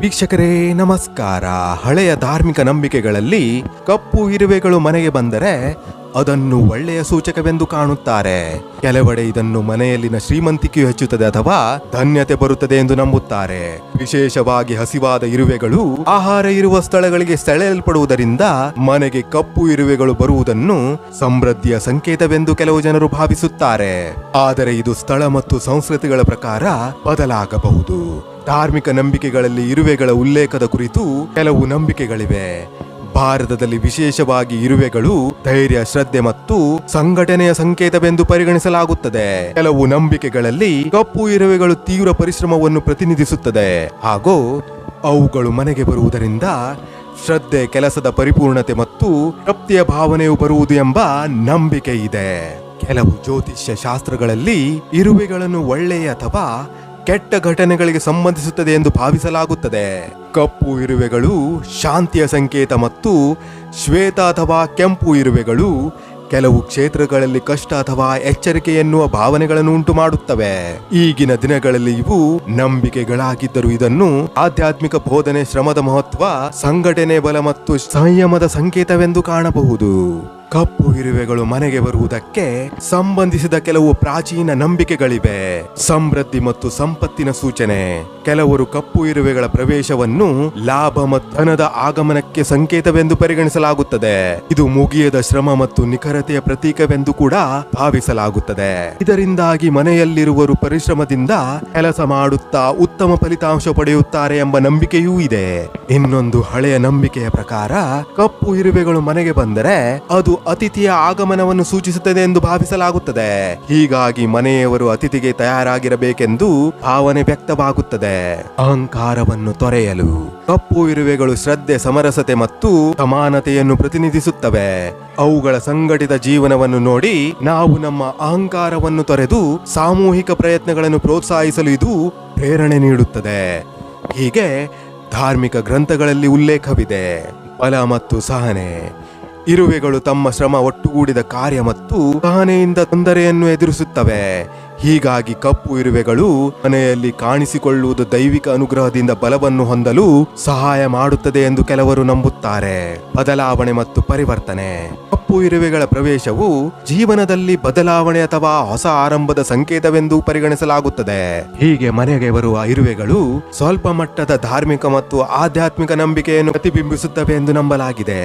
ವೀಕ್ಷಕರೇ ನಮಸ್ಕಾರ. ಹಳೆಯ ಧಾರ್ಮಿಕ ನಂಬಿಕೆಗಳಲ್ಲಿ ಕಪ್ಪು ಇರುವೆಗಳು ಮನೆಗೆ ಬಂದರೆ ಅದನ್ನು ಒಳ್ಳೆಯ ಸೂಚಕವೆಂದು ಕಾಣುತ್ತಾರೆ. ಕೆಲವೆಡೆ ಇದನ್ನು ಮನೆಯಲ್ಲಿನ ಶ್ರೀಮಂತಿಕೆಯು ಹೆಚ್ಚುತ್ತದೆ ಅಥವಾ ಧನ್ಯತೆ ಬರುತ್ತದೆ ಎಂದು ನಂಬುತ್ತಾರೆ. ವಿಶೇಷವಾಗಿ ಹಸಿವಾದ ಇರುವೆಗಳು ಆಹಾರ ಇರುವ ಸ್ಥಳಗಳಿಗೆ ಸೆಳೆಯಲ್ಪಡುವುದರಿಂದ ಮನೆಗೆ ಕಪ್ಪು ಇರುವೆಗಳು ಬರುವುದನ್ನು ಸಮೃದ್ಧಿಯ ಸಂಕೇತವೆಂದು ಕೆಲವು ಜನರು ಭಾವಿಸುತ್ತಾರೆ. ಆದರೆ ಇದು ಸ್ಥಳ ಮತ್ತು ಸಂಸ್ಕೃತಿಗಳ ಪ್ರಕಾರ ಬದಲಾಗಬಹುದು. ಧಾರ್ಮಿಕ ನಂಬಿಕೆಗಳಲ್ಲಿ ಇರುವೆಗಳ ಉಲ್ಲೇಖದ ಕುರಿತು ಕೆಲವು ನಂಬಿಕೆಗಳಿವೆ. ಭಾರತದಲ್ಲಿ ವಿಶೇಷವಾಗಿ ಇರುವೆಗಳು ಧೈರ್ಯ, ಶ್ರದ್ಧೆ ಮತ್ತು ಸಂಘಟನೆಯ ಸಂಕೇತವೆಂದು ಪರಿಗಣಿಸಲಾಗುತ್ತದೆ. ಕೆಲವು ನಂಬಿಕೆಗಳಲ್ಲಿ ಕಪ್ಪು ಇರುವೆಗಳು ತೀವ್ರ ಪರಿಶ್ರಮವನ್ನು ಪ್ರತಿನಿಧಿಸುತ್ತದೆ. ಹಾಗೂ ಅವುಗಳು ಮನೆಗೆ ಬರುವುದರಿಂದ ಶ್ರದ್ಧೆ, ಕೆಲಸದ ಪರಿಪೂರ್ಣತೆ ಮತ್ತು ತೃಪ್ತಿಯ ಭಾವನೆಯು ಬರುವುದು ಎಂಬ ನಂಬಿಕೆ ಇದೆ. ಕೆಲವು ಜ್ಯೋತಿಷ್ಯ ಶಾಸ್ತ್ರಗಳಲ್ಲಿ ಇರುವೆಗಳನ್ನು ಒಳ್ಳೆಯ ಅಥವಾ ಕೆಟ್ಟ ಘಟನೆಗಳಿಗೆ ಸಂಬಂಧಿಸುತ್ತದೆ ಎಂದು ಭಾವಿಸಲಾಗುತ್ತದೆ. ಕಪ್ಪು ಇರುವೆಗಳು, ಶಾಂತಿಯ ಸಂಕೇತ ಮತ್ತು ಶ್ವೇತ ಅಥವಾ ಕೆಂಪು ಇರುವೆಗಳು ಕೆಲವು ಕ್ಷೇತ್ರಗಳಲ್ಲಿ ಕಷ್ಟ ಅಥವಾ ಎಚ್ಚರಿಕೆ ಎನ್ನುವ ಭಾವನೆಗಳನ್ನು ಉಂಟು ಮಾಡುತ್ತವೆ. ಈಗಿನ ದಿನಗಳಲ್ಲಿ ಇವು ನಂಬಿಕೆಗಳಾಗಿದ್ದರೂ ಇದನ್ನು ಆಧ್ಯಾತ್ಮಿಕ ಬೋಧನೆ, ಶ್ರಮದ ಮಹತ್ವ, ಸಂಘಟನೆ ಬಲ ಮತ್ತು ಸಂಯಮದ ಸಂಕೇತವೆಂದು ಕಾಣಬಹುದು. ಕಪ್ಪು ಇರುವೆಗಳು ಮನೆಗೆ ಬರುವುದಕ್ಕೆ ಸಂಬಂಧಿಸಿದ ಕೆಲವು ಪ್ರಾಚೀನ ನಂಬಿಕೆಗಳಿವೆ. ಸಮೃದ್ಧಿ ಮತ್ತು ಸಂಪತ್ತಿನ ಸೂಚನೆ. ಕೆಲವರು ಕಪ್ಪು ಇರುವೆಗಳ ಪ್ರವೇಶವನ್ನು ಲಾಭ ಮತ್ತು ಧನದ ಆಗಮನಕ್ಕೆ ಸಂಕೇತವೆಂದು ಪರಿಗಣಿಸಲಾಗುತ್ತದೆ. ಇದು ಮುಗಿಯದ ಶ್ರಮ ಮತ್ತು ನಿಖರತೆಯ ಪ್ರತೀಕವೆಂದು ಕೂಡ ಭಾವಿಸಲಾಗುತ್ತದೆ. ಇದರಿಂದಾಗಿ ಮನೆಯಲ್ಲಿರುವರು ಪರಿಶ್ರಮದಿಂದ ಕೆಲಸ ಮಾಡುತ್ತಾ ಉತ್ತಮ ಫಲಿತಾಂಶ ಪಡೆಯುತ್ತಾರೆ ಎಂಬ ನಂಬಿಕೆಯೂ ಇದೆ. ಇನ್ನೊಂದು ಹಳೆಯ ನಂಬಿಕೆಯ ಪ್ರಕಾರ, ಕಪ್ಪು ಇರುವೆಗಳು ಮನೆಗೆ ಬಂದರೆ ಅದು ಅತಿಥಿಯ ಆಗಮನವನ್ನು ಸೂಚಿಸುತ್ತದೆ ಎಂದು ಭಾವಿಸಲಾಗುತ್ತದೆ. ಹೀಗಾಗಿ ಮನೆಯವರು ಅತಿಥಿಗೆ ತಯಾರಾಗಿರಬೇಕೆಂದು ಭಾವನೆ ವ್ಯಕ್ತವಾಗುತ್ತದೆ. ಅಹಂಕಾರವನ್ನು ತೊರೆಯಲು ಕಪ್ಪು ಇರುವೆಗಳು ಶ್ರದ್ಧೆ, ಸಮರಸತೆ ಮತ್ತು ಸಮಾನತೆಯನ್ನು ಪ್ರತಿನಿಧಿಸುತ್ತವೆ. ಅವುಗಳ ಸಂಘಟಿತ ಜೀವನವನ್ನು ನೋಡಿ ನಾವು ನಮ್ಮ ಅಹಂಕಾರವನ್ನು ತೊರೆದು ಸಾಮೂಹಿಕ ಪ್ರಯತ್ನಗಳನ್ನು ಪ್ರೋತ್ಸಾಹಿಸಲು ಇದು ಪ್ರೇರಣೆ ನೀಡುತ್ತದೆ. ಹೀಗೆ ಧಾರ್ಮಿಕ ಗ್ರಂಥಗಳಲ್ಲಿ ಉಲ್ಲೇಖವಿದೆ. ಬಲ ಮತ್ತು ಸಹನೆ ಇರುವೆಗಳು ತಮ್ಮ ಶ್ರಮ ಒಟ್ಟುಗೂಡಿದ ಕಾರ್ಯ ಮತ್ತು ಕಾನೆಯಿಂದ ತೊಂದರೆಯನ್ನು ಎದುರಿಸುತ್ತವೆ. ಹೀಗಾಗಿ ಕಪ್ಪು ಇರುವೆಗಳು ಮನೆಯಲ್ಲಿ ಕಾಣಿಸಿಕೊಳ್ಳುವುದು ದೈವಿಕ ಅನುಗ್ರಹದಿಂದ ಬಲವನ್ನು ಹೊಂದಲು ಸಹಾಯ ಮಾಡುತ್ತದೆ ಎಂದು ಕೆಲವರು ನಂಬುತ್ತಾರೆ. ಬದಲಾವಣೆ ಮತ್ತು ಪರಿವರ್ತನೆ. ಕಪ್ಪು ಇರುವೆಗಳ ಪ್ರವೇಶವು ಜೀವನದಲ್ಲಿ ಬದಲಾವಣೆ ಅಥವಾ ಹೊಸ ಆರಂಭದ ಸಂಕೇತವೆಂದು ಪರಿಗಣಿಸಲಾಗುತ್ತದೆ. ಹೀಗೆ ಮನೆಗೆ ಬರುವ ಇರುವೆಗಳು ಸ್ವಲ್ಪ ಮಟ್ಟದ ಧಾರ್ಮಿಕ ಮತ್ತು ಆಧ್ಯಾತ್ಮಿಕ ನಂಬಿಕೆಯನ್ನು ಪ್ರತಿಬಿಂಬಿಸುತ್ತವೆ ಎಂದು ನಂಬಲಾಗಿದೆ.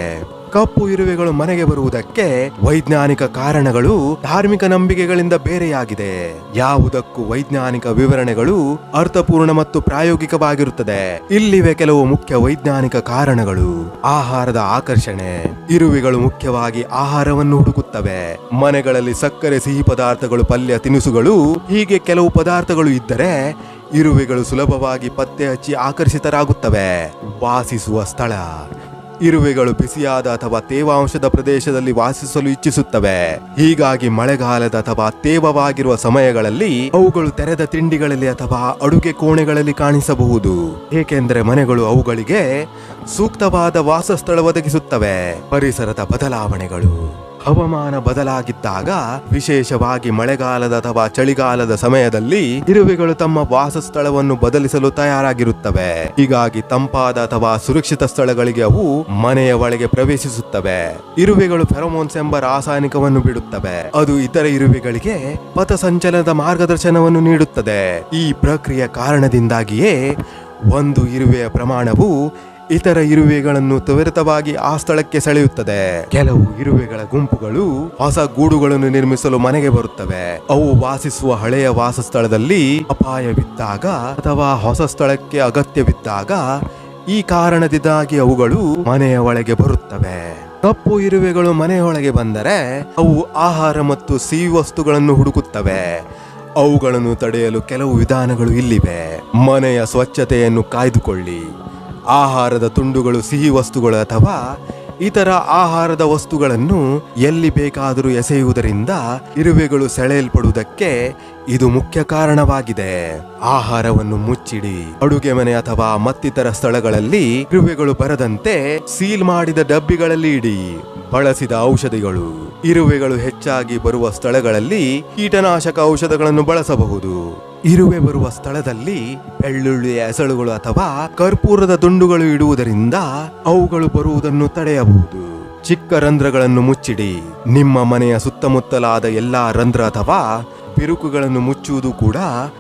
ಕಪ್ಪು ಇರುವೆಗಳು ಮನೆಗೆ ಬರುವುದಕ್ಕೆ ವೈಜ್ಞಾನಿಕ ಕಾರಣಗಳು ಧಾರ್ಮಿಕ ನಂಬಿಕೆಗಳಿಂದ ಬೇರೆಯಾಗಿದೆ. ಯಾವುದಕ್ಕೂ ವೈಜ್ಞಾನಿಕ ವಿವರಣೆಗಳು ಅರ್ಥಪೂರ್ಣ ಮತ್ತು ಪ್ರಾಯೋಗಿಕವಾಗಿರುತ್ತದೆ. ಇಲ್ಲಿವೆ ಕೆಲವು ಮುಖ್ಯ ವೈಜ್ಞಾನಿಕ ಕಾರಣಗಳು. ಆಹಾರದ ಆಕರ್ಷಣೆ. ಇರುವೆಗಳು ಮುಖ್ಯವಾಗಿ ಆಹಾರವನ್ನು ಹುಡುಕುತ್ತವೆ. ಮನೆಗಳಲ್ಲಿ ಸಕ್ಕರೆ, ಸಿಹಿ ಪದಾರ್ಥಗಳು, ಪಲ್ಯ, ತಿನಿಸುಗಳು, ಹೀಗೆ ಕೆಲವು ಪದಾರ್ಥಗಳು ಇದ್ದರೆ ಇರುವೆಗಳು ಸುಲಭವಾಗಿ ಪತ್ತೆ ಹಚ್ಚಿ ಆಕರ್ಷಿತರಾಗುತ್ತವೆ. ವಾಸಿಸುವ ಸ್ಥಳ. ಇರುವೆಗಳು ಬಿಸಿಯಾದ ಅಥವಾ ತೇವಾಂಶದ ಪ್ರದೇಶದಲ್ಲಿ ವಾಸಿಸಲು ಇಚ್ಛಿಸುತ್ತವೆ. ಹೀಗಾಗಿ ಮಳೆಗಾಲದ ಅಥವಾ ತೇವವಾಗಿರುವ ಸಮಯಗಳಲ್ಲಿ ಅವುಗಳು ತೆರೆದ ತಿಂಡಿಗಳಲ್ಲಿ ಅಥವಾ ಅಡುಗೆ ಕೋಣೆಗಳಲ್ಲಿ ಕಾಣಿಸಬಹುದು. ಏಕೆಂದರೆ ಮನೆಗಳು ಅವುಗಳಿಗೆ ಸೂಕ್ತವಾದ ವಾಸಸ್ಥಳ ಒದಗಿಸುತ್ತವೆ. ಪರಿಸರದ ಬದಲಾವಣೆಗಳು. ಹವಾಮಾನ ಬದಲಾಗಿದ್ದಾಗ, ವಿಶೇಷವಾಗಿ ಮಳೆಗಾಲದ ಅಥವಾ ಚಳಿಗಾಲದ ಸಮಯದಲ್ಲಿ ಇರುವೆಗಳು ತಮ್ಮ ವಾಸಸ್ಥಳವನ್ನು ಬದಲಿಸಲು ತಯಾರಾಗಿರುತ್ತವೆ. ಹೀಗಾಗಿ ತಂಪಾದ ಅಥವಾ ಸುರಕ್ಷಿತ ಸ್ಥಳಗಳಿಗೆ ಅವು ಮನೆಯ ಒಳಗೆ ಪ್ರವೇಶಿಸುತ್ತವೆ. ಇರುವೆಗಳು ಫೆರೋಮೋನ್ಸ್ ಎಂಬ ರಾಸಾಯನಿಕವನ್ನು ಬಿಡುತ್ತವೆ. ಅದು ಇತರ ಇರುವೆಗಳಿಗೆ ಪಥಸಂಚಲನದ ಮಾರ್ಗದರ್ಶನವನ್ನು ನೀಡುತ್ತದೆ. ಈ ಪ್ರಕ್ರಿಯೆ ಕಾರಣದಿಂದಾಗಿಯೇ ಒಂದು ಇರುವೆಯ ಪ್ರಮಾಣವು ಇತರ ಇರುವೆಗಳನ್ನು ತ್ವರಿತವಾಗಿ ಆ ಸ್ಥಳಕ್ಕೆ ಸೆಳೆಯುತ್ತದೆ. ಕೆಲವು ಇರುವೆಗಳ ಗುಂಪುಗಳು ಹೊಸ ಗೂಡುಗಳನ್ನು ನಿರ್ಮಿಸಲು ಮನೆಗೆ ಬರುತ್ತವೆ. ಅವು ವಾಸಿಸುವ ಹಳೆಯ ವಾಸಸ್ಥಳದಲ್ಲಿ ಅಪಾಯವಿದ್ದಾಗ ಅಥವಾ ಹೊಸ ಸ್ಥಳಕ್ಕೆ ಅಗತ್ಯವಿದ್ದಾಗ ಈ ಕಾರಣದಿಂದಾಗಿ ಅವುಗಳು ಮನೆಯ ಒಳಗೆ ಬರುತ್ತವೆ. ಕಪ್ಪು ಇರುವೆಗಳು ಮನೆಯೊಳಗೆ ಬಂದರೆ ಅವು ಆಹಾರ ಮತ್ತು ಸಿಹಿ ವಸ್ತುಗಳನ್ನು ಹುಡುಕುತ್ತವೆ. ಅವುಗಳನ್ನು ತಡೆಯಲು ಕೆಲವು ವಿಧಾನಗಳು ಇಲ್ಲಿವೆ. ಮನೆಯ ಸ್ವಚ್ಛತೆಯನ್ನು ಕಾಯ್ದುಕೊಳ್ಳಿ. ಆಹಾರದ ತುಂಡುಗಳು, ಸಿಹಿ ವಸ್ತುಗಳು ಅಥವಾ ಇತರ ಆಹಾರದ ವಸ್ತುಗಳನ್ನು ಎಲ್ಲಿ ಬೇಕಾದರೂ ಎಸೆಯುವುದರಿಂದ ಇರುವೆಗಳು ಸೆಳೆಯಲ್ಪಡುವುದಕ್ಕೆ ಇದು ಮುಖ್ಯ ಕಾರಣವಾಗಿದೆ. ಆಹಾರವನ್ನು ಮುಚ್ಚಿಡಿ. ಅಡುಗೆ ಮನೆ ಅಥವಾ ಮತ್ತಿತರ ಸ್ಥಳಗಳಲ್ಲಿ ಇರುವೆಗಳು ಬರದಂತೆ ಸೀಲ್ ಮಾಡಿದ ಡಬ್ಬಿಗಳಲ್ಲಿ ಇಡಿ. ಬಳಸಿದ ಔಷಧಿಗಳು, ಇರುವೆಗಳು ಹೆಚ್ಚಾಗಿ ಬರುವ ಸ್ಥಳಗಳಲ್ಲಿ ಕೀಟನಾಶಕ ಔಷಧಗಳನ್ನು ಬಳಸಬಹುದು. ಇರುವೆ ಬರುವ ಸ್ಥಳದಲ್ಲಿ ಬೆಳ್ಳುಳ್ಳಿಯ ಎಸಳುಗಳು ಅಥವಾ ಕರ್ಪೂರದ ದುಂಡುಗಳು ಇಡುವುದರಿಂದ ಅವುಗಳು ಬರುವುದನ್ನು ತಡೆಯಬಹುದು. ಚಿಕ್ಕ ರಂಧ್ರಗಳನ್ನು ಮುಚ್ಚಿಡಿ. ನಿಮ್ಮ ಮನೆಯ ಸುತ್ತಮುತ್ತಲಾದ ಎಲ್ಲಾ ರಂಧ್ರ ಅಥವಾ ಬಿರುಕುಗಳನ್ನು ಮುಚ್ಚುವುದು ಕೂಡ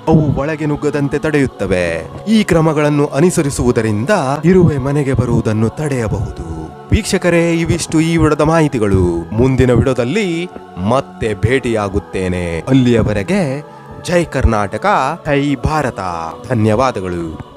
ಅವು ಒಳಗೆ ನುಗ್ಗದಂತೆ ತಡೆಯುತ್ತವೆ. ಈ ಕ್ರಮಗಳನ್ನು ಅನುಸರಿಸುವುದರಿಂದ ಇರುವೆ ಮನೆಗೆ ಬರುವುದನ್ನು ತಡೆಯಬಹುದು. ವೀಕ್ಷಕರೇ, ಇವಿಷ್ಟು ಈ ವಿಡದ ಮಾಹಿತಿಗಳು. ಮುಂದಿನ ವಿಡದಲ್ಲಿ ಮತ್ತೆ ಭೇಟಿಯಾಗುತ್ತೇನೆ. ಅಲ್ಲಿಯವರೆಗೆ ಜೈ ಕರ್ನಾಟಕ, ಜೈ ಭಾರತ. ಧನ್ಯವಾದಗಳು.